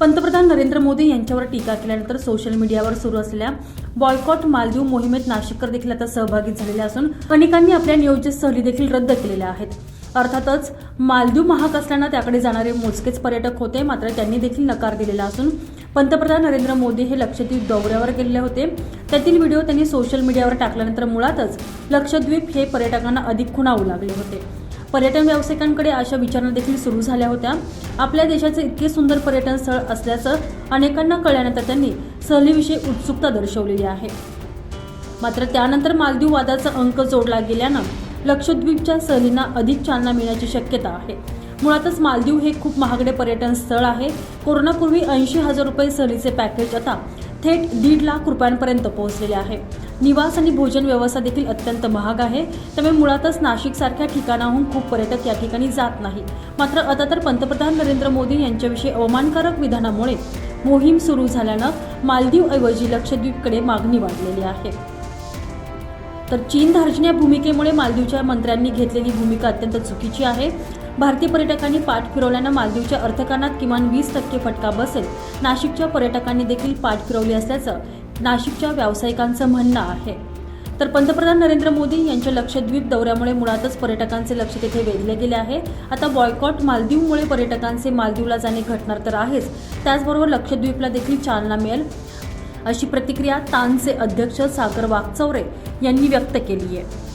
पंतप्रधान नरेंद्र मोदी यांच्यावर टीका केल्यानंतर सोशल मीडियावर सुरू असलेल्या बॉयकॉट मालदीव मोहिमेत नाशिककर देखील आता सहभागी झालेले असून अनेकांनी आपल्या नियोजित सहली देखील रद्द केलेल्या आहेत. अर्थातच मालदीव महाग असल्यानं त्याकडे जाणारे मोजकेच पर्यटक होते मात्र त्यांनी देखील नकार दिलेला असून पंतप्रधान नरेंद्र मोदी हे लक्षद्वीप दौऱ्यावर गेलेले होते. त्यातील व्हिडिओ त्यांनी सोशल मीडियावर टाकल्यानंतर मुळातच लक्षद्वीप हे पर्यटकांना अधिक खुणावू लागले होते. पर्यटन व्यावसायिकांकडे अशा विचारणा देखील सुरू झाल्या होत्या. आपल्या देशाचे इतके सुंदर पर्यटन स्थळ असल्याचं अनेकांना कळल्यानंतर त्यांनी सहलीविषयी उत्सुकता दर्शवलेली आहे. मात्र त्यानंतर मालदीव वादाचा अंक जोडला गेल्यानं लक्षद्वीपच्या सहलींना अधिक चालना मिळण्याची शक्यता आहे. मुळातच मालदीव हे खूप महागडे पर्यटन स्थळ आहे. कोरोनापूर्वी ऐंशी हजार रुपये सहलीचे पॅकेज आता थेट दीड लाख रुपयांपर्यंत पोहोचलेले आहे. निवास आणि भोजन व्यवस्था देखील अत्यंत महाग आहे. त्यामुळे मुळातच नाशिकसारख्या ठिकाणाहून खूप पर्यटक या ठिकाणी जात नाही मात्र आता तर पंतप्रधान नरेंद्र मोदी यांच्याविषयी अवमानकारक विधानामुळे मोहीम सुरू झाल्यानं मालदीवऐवजी लक्षद्वीपकडे मागणी वाढलेली आहे. तर चीन धार्जण्या भूमिकेमुळे मालदीवच्या मंत्र्यांनी घेतलेली भूमिका अत्यंत चुकीची आहे. भारतीय पर्यटकांनी पाठ फिरवल्यानं मालदीवच्या अर्थकारणात किमान वीस टक्के फटका बसेल. नाशिकच्या पर्यटकांनी देखील पाठ फिरवली असल्याचं नाशिकच्या व्यावसायिकांचं म्हणणं आहे. तर पंतप्रधान नरेंद्र मोदी यांच्या लक्षद्वीप दौऱ्यामुळे मुळातच पर्यटकांचे लक्ष तिथे वेधले गेले आहे. आता बॉयकॉट मालदीवमुळे पर्यटकांचे मालदीवला जाणे घटणार तर आहेच. त्याचबरोबर लक्षद्वीपला देखील चालना मिळेल अशी प्रतिक्रिया तानचे अध्यक्ष सागर वाघचौरे यांनी व्यक्त केली आहे.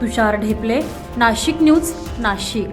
तुषार ढेपले नाशिक न्यूज नाशिक.